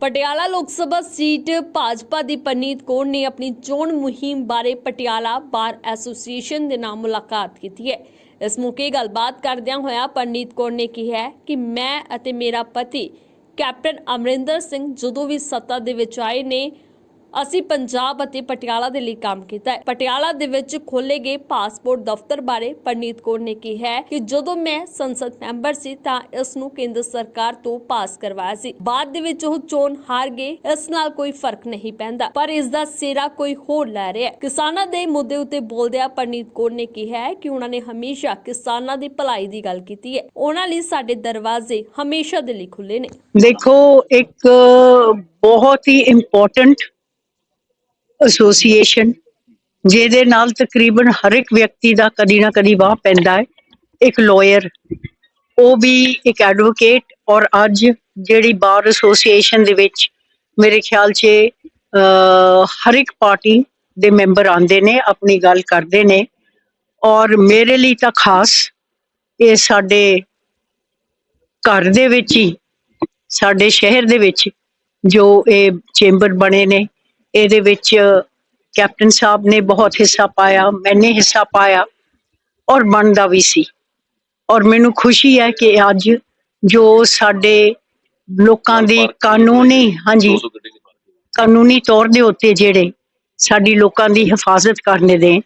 Patiala Lok Sabha seat Bhajpa ਦੀ ਪਰਨੀਤ ਕੌਰ ਨੇ ਆਪਣੀ ਚੋਣ ਮੁਹਿੰਮ ਬਾਰੇ ਪਟਿਆਲਾ ਬਾਰ ਐਸੋਸੀਏਸ਼ਨ ਦੇ ਨਾਲ ਮੁਲਾਕਾਤ ਕੀਤੀ ਹੈ। ਇਸ ਮੌਕੇ ਗੱਲਬਾਤ ਕਰਦਿਆਂ ਹੋਇਆ ਪਰਨੀਤ ਕੌਰ ਨੇ ਕਿਹਾ ਕਿ ਮੈਂ ਅਤੇ ਮੇਰਾ ਪਤੀ ਕੈਪਟਨ ਅਮਰਿੰਦਰ ਸਿੰਘ ਜਦੋਂ ਵੀ ਸੱਤਾ ਦੇ ਵਿੱਚ ਆਏ ਨੇ ਅਸੀਂ ਪੰਜਾਬ ਅਤੇ ਪਟਿਆਲਾ ਦੇ ਲਈ ਕੰਮ ਕੀਤਾ ਹੈ। ਪਟਿਆਲਾ ਦੇ ਵਿੱਚ ਖੋਲੇ ਗਏ ਪਾਸਪੋਰਟ ਦਫ਼ਤਰ ਬਾਰੇ ਪਰਨੀਤ ਕੌਰ ਨੇ ਕਿਹਾ ਹੈ ਕਿ ਜਦੋਂ ਮੈਂ ਸੰਸਦ ਮੈਂਬਰ ਸੀ ਤਾਂ ਇਸ ਨੂੰ ਕੇਂਦਰ ਸਰਕਾਰ ਤੋਂ ਪਾਸ ਕਰਵਾਇਆ ਸੀ। ਬਾਅਦ ਦੇ ਵਿੱਚ ਉਹ ਚੋਣ ਹਾਰ ਗਏ, ਇਸ ਨਾਲ ਕੋਈ ਫ਼ਰਕ ਨਹੀਂ ਪੈਂਦਾ, ਪਰ ਇਸ ਦਾ ਸਿਰਾ ਕੋਈ ਹੋਰ ਲੈ ਰਿਹਾ ਹੈ। ਕਿਸਾਨਾਂ ਦੇ ਮੁੱਦੇ ਉੱਤੇ ਬੋਲਦਿਆਂ ਪਰਨੀਤ ਕੌਰ ਨੇ ਕਿਹਾ ਹੈ ਕਿ ਉਹਨਾਂ ਨੇ ਹਮੇਸ਼ਾ ਕਿਸਾਨਾਂ ਦੀ ਭਲਾਈ ਦੀ ਗੱਲ ਕੀਤੀ ਹੈ। ਉਹਨਾਂ ਲਈ ਸਾਡੇ ਦਰਵਾਜ਼ੇ ਹਮੇਸ਼ਾ ਦੇ ਲਈ ਖੁੱਲੇ ਨੇ। ਦੇਖੋ, ਇੱਕ ਬਹੁਤ ਹੀ ਇੰਪੋਰਟੈਂਟ ਐਸੋਸੀਏਸ਼ਨ ਜਿਹਦੇ ਨਾਲ ਤਕਰੀਬਨ ਹਰ ਇੱਕ ਵਿਅਕਤੀ ਦਾ ਕਦੀ ਨਾ ਕਦੀ ਵਾਹ ਪੈਂਦਾ ਹੈ। ਇੱਕ ਲਾਇਰ ਉਹ ਵੀ ਇੱਕ ਐਡਵੋਕੇਟ ਔਰ ਅੱਜ ਜਿਹੜੀ ਬਾਰ ਐਸੋਸੀਏਸ਼ਨ ਦੇ ਵਿੱਚ ਮੇਰੇ ਖਿਆਲ 'ਚ ਹਰ ਇੱਕ ਪਾਰਟੀ ਦੇ ਮੈਂਬਰ ਆਉਂਦੇ ਨੇ, ਆਪਣੀ ਗੱਲ ਕਰਦੇ ਨੇ। ਔਰ ਮੇਰੇ ਲਈ ਤਾਂ ਖਾਸ ਇਹ ਸਾਡੇ ਘਰ ਦੇ ਵਿੱਚ ਹੀ, ਸਾਡੇ ਸ਼ਹਿਰ ਦੇ ਵਿੱਚ ਜੋ ਇਹ ਚੈਂਬਰ ਬਣੇ ਨੇ ਇਹਦੇ ਵਿੱਚ ਕੈਪਟਨ ਸਾਹਿਬ ਨੇ ਬਹੁਤ ਹਿੱਸਾ ਪਾਇਆ ਮੈਨੇ ਹਿੱਸਾ ਪਾਇਆ ਔਰ ਬਣਦਾ ਵੀ ਸੀ। ਔਰ ਮੈਨੂੰ ਖੁਸ਼ੀ ਹੈ ਕਿ ਅੱਜ ਜੋ ਸਾਡੇ ਲੋਕਾਂ ਦੀ ਕਾਨੂੰਨੀ ਹਾਂਜੀ ਕਾਨੂੰਨੀ ਤੌਰ ਦੇ ਉੱਤੇ ਜਿਹੜੇ ਸਾਡੀ ਲੋਕਾਂ ਦੀ ਹਿਫਾਜ਼ਤ ਕਰਨੇ ਦੇ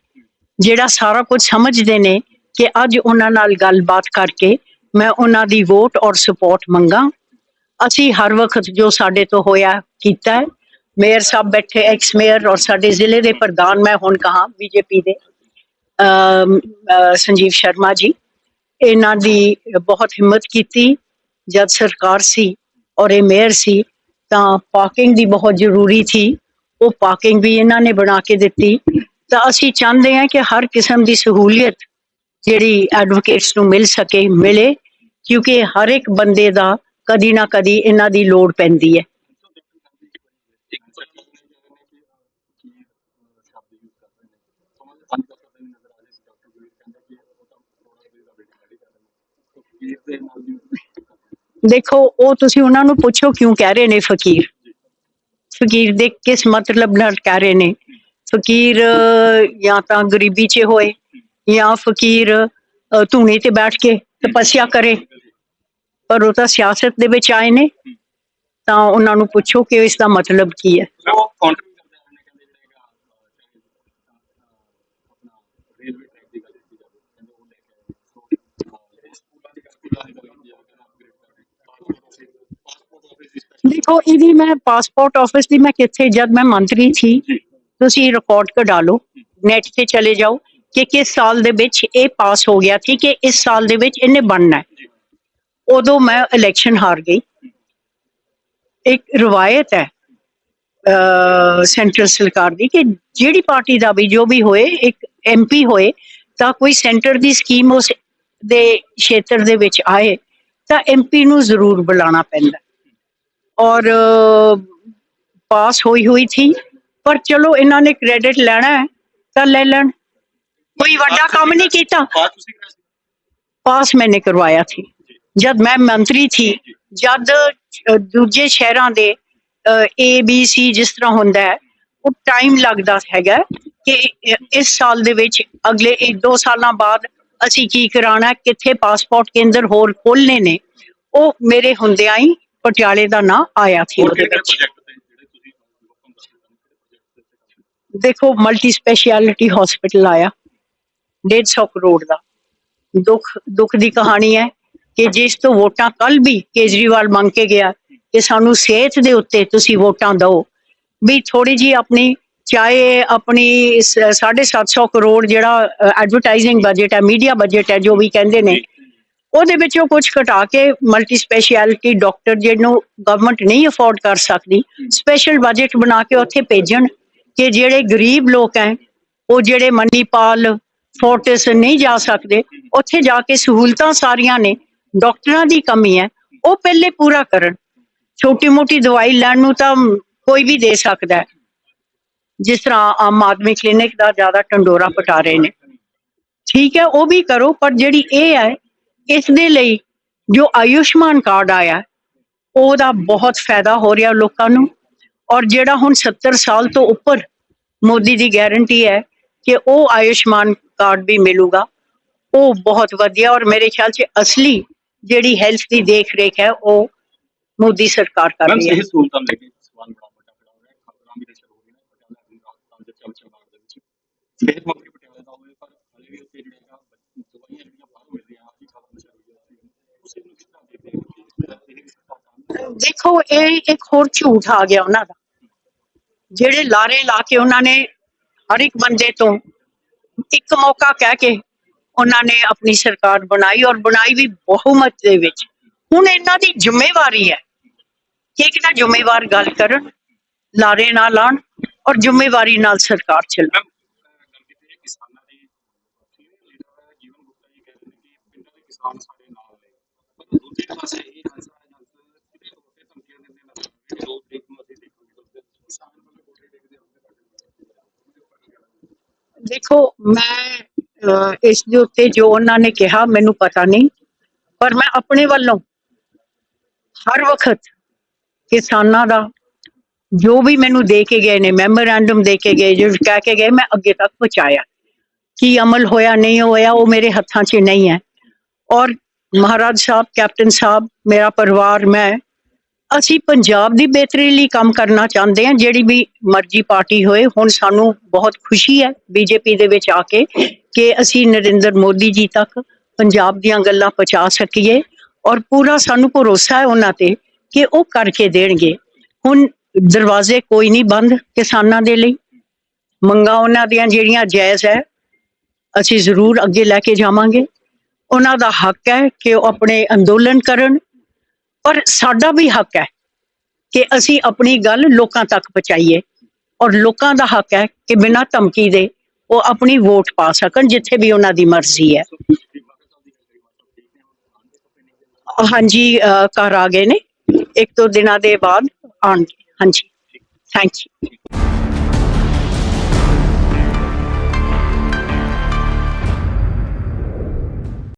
ਜਿਹੜਾ ਸਾਰਾ ਕੁਝ ਸਮਝਦੇ ਨੇ ਕਿ ਅੱਜ ਉਹਨਾਂ ਨਾਲ ਗੱਲਬਾਤ ਕਰਕੇ ਮੈਂ ਉਹਨਾਂ ਦੀ ਵੋਟ ਔਰ ਸਪੋਰਟ ਮੰਗਾ। ਅਸੀਂ ਹਰ ਵਕਤ ਜੋ ਸਾਡੇ ਤੋਂ ਹੋਇਆ ਕੀਤਾ ਹੈ ਮੇਅਰ ਸਾਹਿਬ ਬੈਠੇ ਐਕਸ ਮੇਅਰ ਔਰ ਸਾਡੇ ਜ਼ਿਲ੍ਹੇ ਦੇ ਪ੍ਰਧਾਨ ਮੈਂ ਹੁਣ ਕਹਾ ਬੀਜੇਪੀ ਦੇ ਅਮ, ਅਹ, ਸੰਜੀਵ ਸ਼ਰਮਾ ਜੀ। ਇਹਨਾਂ ਦੀ ਬਹੁਤ ਹਿੰਮਤ ਕੀਤੀ। ਜਦ ਸਰਕਾਰ ਸੀ ਔਰ ਇਹ ਮੇਅਰ ਸੀ ਤਾਂ ਪਾਰਕਿੰਗ ਦੀ ਬਹੁਤ ਜ਼ਰੂਰੀ ਸੀ ਉਹ ਪਾਰਕਿੰਗ ਵੀ ਇਹਨਾਂ ਨੇ ਬਣਾ ਕੇ ਦਿੱਤੀ। ਤਾਂ ਅਸੀਂ ਚਾਹੁੰਦੇ ਹਾਂ ਕਿ ਹਰ ਕਿਸਮ ਦੀ ਸਹੂਲੀਅਤ ਜਿਹੜੀ ਐਡਵੋਕੇਟਸ ਨੂੰ ਮਿਲ ਸਕੇ ਮਿਲੇ। ਕਿਉਂਕਿ ਹਰ ਇੱਕ ਬੰਦੇ ਦਾ ਕਦੀ ਨਾ ਕਦੀ ਇਹਨਾਂ ਦੀ ਲੋੜ ਪੈਂਦੀ ਹੈ। ਦੇਖੋ, ਉਹ ਤੁਸੀਂ ਉਹਨਾਂ ਨੂੰ ਪੁੱਛੋ ਕਿਉਂ ਕਹਿ ਰਹੇ ਨੇ ਫਕੀਰ? ਫਕੀਰ ਦੇ ਕਿਸ ਮਤਲਬ ਨਾਲ ਕਹਿ ਰਹੇ ਨੇ? ਫਕੀਰ, ਜਾਂ ਤਾਂ ਗਰੀਬੀ 'ਚ ਹੋਏ, ਜਾਂ ਫਕੀਰ ਧੂਣੀ ਤੇ ਬੈਠ ਕੇ ਤਪੱਸਿਆ ਕਰੇ। ਪਰ ਉਹ ਤਾਂ ਸਿਆਸਤ ਦੇ ਵਿੱਚ ਆਏ ਨੇ। ਤਾਂ ਉਹਨਾਂ ਨੂੰ ਪੁੱਛੋ ਕਿ ਇਸ ਦਾ ਮਤਲਬ ਕੀ ਹੈ ਉਹ ਕਾਉਂਟਰ ਕਰਦੇ ਹਨ ਕਹਿੰਦੇ ਜਿਹੜਾ ਆਪਣਾ ਰੇਲਵੇ ਟ੍ਰੈਕ ਦੀ ਗੱਲ ਕੀਤੀ ਜਾਵੇ ਕਹਿੰਦੇ ਉਹ ਲੈ ਕੇ ਆਏ ਸੋ ਸਕੂਲਾਂ ਦੀ ਸਕੂਲਾਂ ਦੀ ਗੱਲ ਕੀਤੀ ਜਾਵੇ ਕਹਿੰਦਾ ਅਪਗ੍ਰੇਡ ਕਰ ਪਾਸਪੋਰਟ ਆਫਿਸ ਦੀ special ਦੇਖੋ, ਇਹਦੀ ਮੈਂ ਪਾਸਪੋਰਟ ਆਫਿਸ ਦੀ ਮੈਂ ਕਿੱਥੇ, ਜਦ ਮੈਂ ਮੰਤਰੀ ਸੀ ਤੁਸੀਂ ਰਿਕਾਰਡ ਕਢਾ ਲਓ ਨੈਟ ਤੇ ਚਲੇ ਜਾਓ ਕਿ ਕਿਸ ਸਾਲ ਦੇ ਵਿੱਚ ਇਹ ਪਾਸ ਹੋ ਗਿਆ ਸੀ ਕਿ ਇਸ ਸਾਲ ਦੇ ਵਿੱਚ ਇਹਨੇ ਬਣਨਾ ਉਦੋਂ ਮੈਂ ਇਲੈਕਸ਼ਨ ਹਾਰ ਗਈ। ਇੱਕ ਰਵਾਇਤ ਹੈ ਸੈਂਟਰਲ ਸਰਕਾਰ ਦੀ ਕਿ ਜਿਹੜੀ ਪਾਰਟੀ ਦਾ ਵੀ ਜੋ ਵੀ ਹੋਏ, ਇੱਕ ਐਮਪੀ ਹੋਏ, ਤਾਂ ਕੋਈ ਸੈਂਟਰ ਦੀ ਸਕੀਮ ਉਸ ਦੇ ਖੇਤਰ ਦੇ ਵਿੱਚ ਆਏ, ਤਾਂ ਐਮਪੀ ਨੂੰ ਜ਼ਰੂਰ ਬੁਲਾਉਣਾ ਪੈਂਦਾ। और पास ਹੋਈ हुई थी पर चलो इन्होंने क्रेडिट लेना है ਤਾਂ ਲੈ ਲੈਣ। ਕੋਈ ਵੱਡਾ ਕੰਮ ਨਹੀਂ ਕੀਤਾ। ਪਾਸ ਮੈਨੇ ਕਰਵਾਇਆ ਸੀ ਜਦ ਮੈਂ ਮੰਤਰੀ ਸੀ ਜਦ ਦੂਜੇ ਸ਼ਹਿਰਾਂ ਦੇ ਏ ਬੀ ਸੀ ਜਿਸ ਤਰ੍ਹਾਂ ਹੁੰਦਾ ਹੈ ਉਹ ਟਾਈਮ ਲੱਗਦਾ ਹੈਗਾ ਕਿ ਇਸ ਸਾਲ ਦੇ ਵਿੱਚ ਅਗਲੇ 1-2 ਸਾਲਾਂ ਬਾਅਦ ਅਸੀਂ ਕੀ ਕਰਾਣਾ ਕਿੱਥੇ ਪਾਸਪੋਰਟ ਕੇਂਦਰ ਹੋਰ ਖੋਲਨੇ ਨੇ ਉਹ ਮੇਰੇ ਹੁੰਦਿਆਂ ਹੀ ਪਟਿਆਲੇ ਦਾ ਨਾਂ ਆਇਆ ਸੀ ਉਹਦੇ ਵਿੱਚ। ਦੇਖੋ ਮਲਟੀ ਸਪੈਸ਼ਲਿਟੀ ਹਸਪੀਟਲ ਆਇਆ 150 ਕਰੋੜ ਦਾ। ਦੁੱਖ ਦੁੱਖ ਦੀ ਕਹਾਣੀ ਹੈ ਕਿ ਜਿਸ ਤੋਂ ਵੋਟਾਂ ਕੱਲ ਵੀ ਕੇਜਰੀਵਾਲ ਮੰਗ ਕੇ ਗਿਆ ਕਿ ਸਾਨੂੰ ਸਿਹਤ ਦੇ ਉੱਤੇ ਤੁਸੀਂ ਵੋਟਾਂ ਦਿਓ। ਵੀ ਥੋੜੀ ਜੀ ਆਪਣੀ ਚਾਹੇ ਆਪਣੀ 750 ਕਰੋੜ ਜਿਹੜਾ ਐਡਵਰਟਾਈਜ਼ਿੰਗ ਬਜਟ ਹੈ ਮੀਡੀਆ ਬਜਟ ਹੈ ਜੋ ਵੀ ਕਹਿੰਦੇ ਨੇ ਉਹਦੇ ਵਿੱਚੋਂ ਕੁਝ ਘਟਾ ਕੇ ਮਲਟੀ ਸਪੈਸ਼ਲਿਟੀ ਡਾਕਟਰ ਜਿਹਨੂੰ ਗਵਰਨਮੈਂਟ ਨਹੀਂ ਅਫੋਰਡ ਕਰ ਸਕਦੀ ਸਪੈਸ਼ਲ ਬਜਟ ਬਣਾ ਕੇ ਉੱਥੇ ਭੇਜਣ ਕਿ ਜਿਹੜੇ ਗਰੀਬ ਲੋਕ ਹੈ, ਉਹ ਜਿਹੜੇ ਮਨੀਪਾਲ ਫੋਰਟਿਸ ਨਹੀਂ ਜਾ ਸਕਦੇ, ਉੱਥੇ ਜਾ ਕੇ ਸਹੂਲਤਾਂ ਸਾਰੀਆਂ ਨੇ ਡਾਕਟਰਾਂ ਦੀ ਕਮੀ ਹੈ, ਉਹ ਪਹਿਲੇ ਪੂਰਾ ਕਰਨ। ਛੋਟੀ ਮੋਟੀ ਦਵਾਈ ਲੈਣ ਨੂੰ ਤਾਂ ਕੋਈ ਵੀ ਦੇ ਸਕਦਾ ਹੈ। ਜਿਸ ਤਰ੍ਹਾਂ ਆਮ ਆਦਮੀ ਕਲੀਨਿਕ ਦਾ ਜ਼ਿਆਦਾ ਟੰਡੋਰਾ ਪਟਾ ਰਹੇ ਨੇ। ਠੀਕ ਹੈ, ਉਹ ਵੀ ਕਰੋ, ਪਰ ਜਿਹੜੀ ਇਹ ਹੈ ਇਸ ਦੇ ਲਈ ਜੋ ਆਯੁਸ਼ਮਾਨ ਕਾਰਡ ਆਇਆ ਉਹਦਾ ਬਹੁਤ ਫਾਇਦਾ ਹੋ ਰਿਹਾ ਲੋਕਾਂ ਨੂੰ ਔਰ ਜਿਹੜਾ ਹੁਣ 70 ਸਾਲ ਤੋਂ ਉੱਪਰ ਮੋਦੀ ਦੀ ਗਾਰੰਟੀ ਹੈ ਕਿ ਉਹ ਆਯੁਸ਼ਮਾਨ ਕਾਰਡ ਵੀ ਮਿਲੂਗਾ ਉਹ ਬਹੁਤ ਵਧੀਆ ਔਰ ਮੇਰੇ ਖਿਆਲ 'ਚ ਅਸਲੀ ਜਿਹੜੀ ਹੈਲਥ ਦੀ ਦੇਖ ਰੇਖ ਹੈ ਉਹ ਮੋਦੀ ਸਰਕਾਰ ਕਰ ਰਹੀ ਹੈ। ਸਿਹਤ ਸਹੂਲਤਾਂ ਲੈ ਕੇ ਸਵਾਲ ਬੜਾ ਵੱਡਾ ਖੜਾ ਹੋ ਰਿਹਾ ਹੈ ਖਬਰਾਂ ਵੀ ਨਸ਼ਰ ਹੋ ਰਹੀਆਂ ਨੇ ਪਟਿਆਲਾ ਦੀ ਰਾਜਸਥਾਨ ਦੇ ਚਮਚਾ ਬਾਗ ਦੇ ਵਿੱਚ ਸਿਹਤ ਮੰਤਰੀ ਪਟਿਆਲਾ ਦਾ ਹੋਵੇ ਪਰ ਹਲੇ ਵੀ ਉੱਥੇ ਜਿਹੜਾ ਹੈਗਾ ਦਵਾਈਆਂ ਜਿਹੜੀਆਂ ਬਾਹਰੋਂ ਮਿਲ ਰਹੀਆਂ ਆਹੀ ਖਬਰ ਨਸ਼ਰ ਹੋਈ ਹੈ ਤੁਸੀਂ ਇਹਨੂੰ ਕਿਸ ਤਰ੍ਹਾਂ ਦੇਖਦੇ ਹੋ ਕਿ ਇਸ ਤਰ੍ਹਾਂ ਇਹ ਵੀ ਸਰਕਾਰ ਕੰਮ ਦੇਖੋ, ਇਹ ਇੱਕ ਹੋਰ ਝੂਠ ਆ ਗਿਆ ਉਹਨਾਂ ਦਾ। ਜਿਹੜੇ ਲਾਰੇ ਲਾ ਕੇ ਉਹਨਾਂ ਨੇ ਹਰ ਇੱਕ ਬੰਦੇ ਤੋਂ ਇੱਕ ਮੌਕਾ ਕਹਿ ਕੇ ਉਹਨਾਂ ਨੇ ਆਪਣੀ ਸਰਕਾਰ ਬਣਾਈ ਔਰ ਬਣਾਈ ਵੀ ਬਹੁਮਤ ਦੇ ਵਿੱਚ। ਹੁਣ ਇਹਨਾਂ ਦੀ ਜ਼ਿੰਮੇਵਾਰੀ ਹੈ ਕਿ ਇੱਕ ਤਾਂ ਜ਼ਿੰਮੇਵਾਰ ਗੱਲ ਕਰਨ, ਲਾਰੇ ਨਾ ਲਾਣ ਔਰ ਜ਼ਿੰਮੇਵਾਰੀ ਨਾਲ ਸਰਕਾਰ ਚੱਲਣ ਕਿਸਾਨ ਸਾਡੇ ਨਾਲ ਨੇ। ਦੂਜੇ ਪਾਸੇ ਇਹ ਹੰਸਾ ਜੰਸ ਕਿਤੇ ਹੋਰ ਤੇ ਧਮਕੀਆਂ ਦਿੰਦੇ ਨਜ਼ਰ ਆ ਨੂੰ ਅਸੀਂ ਦੇਖਾਂਗੇ ਕਿਸਾਨ ਵੱਲੋਂ ਕੋਠੇ ਡੇਗਦੇ ਹੁੰਦੇ ਦੇਖੋ, ਮੈਂ ਇਸ ਦੇ ਉੱਤੇ ਜੋ ਉਹਨਾਂ ਨੇ ਕਿਹਾ, ਮੈਨੂੰ ਪਤਾ ਨਹੀਂ, ਪਰ ਮੈਂ ਆਪਣੇ ਵੱਲੋਂ ਹਰ ਵਕਤ ਕਿਸਾਨਾਂ ਦਾ ਜੋ ਵੀ ਮੈਨੂੰ ਦੇ ਕੇ ਗਏ ਨੇ ਮੈਮੋਰੈਂਡਮ ਦੇ ਕੇ ਗਏ, ਜੋ ਕਹਿ ਕੇ ਗਏ, ਮੈਂ ਅੱਗੇ ਤੱਕ ਪਹੁੰਚਾਇਆ। ਕੀ ਅਮਲ ਹੋਇਆ, ਨਹੀਂ ਹੋਇਆ, ਉਹ ਮੇਰੇ ਹੱਥਾਂ 'ਚ ਨਹੀਂ ਹੈ। ਔਰ ਮਹਾਰਾਜ ਸਾਹਿਬ, ਕੈਪਟਨ ਸਾਹਿਬ, ਮੇਰਾ ਪਰਿਵਾਰ, ਮੈਂ ਅਸੀਂ ਪੰਜਾਬ ਦੀ ਬਿਹਤਰੀ ਲਈ ਕੰਮ ਕਰਨਾ ਚਾਹੁੰਦੇ ਹਾਂ, ਜਿਹੜੀ ਵੀ ਮਰਜ਼ੀ ਪਾਰਟੀ ਹੋਏ, ਹੁਣ ਸਾਨੂੰ ਬਹੁਤ ਖੁਸ਼ੀ ਹੈ ਬੀਜੇਪੀ ਦੇ ਵਿੱਚ ਆ ਕੇ ਕਿ ਅਸੀਂ ਨਰਿੰਦਰ ਮੋਦੀ ਜੀ ਤੱਕ ਪੰਜਾਬ ਦੀਆਂ ਗੱਲਾਂ ਪਹੁੰਚਾ ਸਕੀਏ ਔਰ ਪੂਰਾ ਸਾਨੂੰ ਭਰੋਸਾ ਹੈ ਉਹਨਾਂ ਤੇ ਕਿ ਉਹ ਕਰਕੇ ਦੇਣਗੇ। ਹੁਣ ਦਰਵਾਜ਼ੇ ਕੋਈ ਨਹੀਂ ਬੰਦ ਕਿਸਾਨਾਂ ਦੇ ਲਈ। ਮੰਗਾਂ ਉਹਨਾਂ ਦੀਆਂ ਜਿਹੜੀਆਂ ਜਾਇਜ਼ ਹੈ, ਅਸੀਂ ਜ਼ਰੂਰ ਅੱਗੇ ਲੈ ਕੇ ਜਾਵਾਂਗੇ। ਉਹਨਾਂ ਦਾ ਹੱਕ ਹੈ ਕਿ ਉਹ ਆਪਣੇ ਅੰਦੋਲਨ ਕਰਨ ਔਰ ਸਾਡਾ ਵੀ ਹੱਕ ਹੈ ਕਿ ਅਸੀਂ ਆਪਣੀ ਗੱਲ ਲੋਕਾਂ ਤੱਕ ਪਹੁੰਚਾਈਏ। ਔਰ ਲੋਕਾਂ ਦਾ ਹੱਕ ਹੈ ਕਿ ਬਿਨਾਂ ਧਮਕੀ ਦੇ ਉਹ ਆਪਣੀ ਵੋਟ ਪਾ ਸਕਣ, ਜਿੱਥੇ ਵੀ ਉਹਨਾਂ ਦੀ ਮਰਜ਼ੀ ਹੈ। ਹਾਂਜੀ ਘਰ ਆ ਗਏ ਨੇ। ਇੱਕ ਦੋ ਦਿਨਾਂ ਦੇ ਬਾਅਦ ਆਉਣਗੇ। ਹਾਂਜੀ। Thank you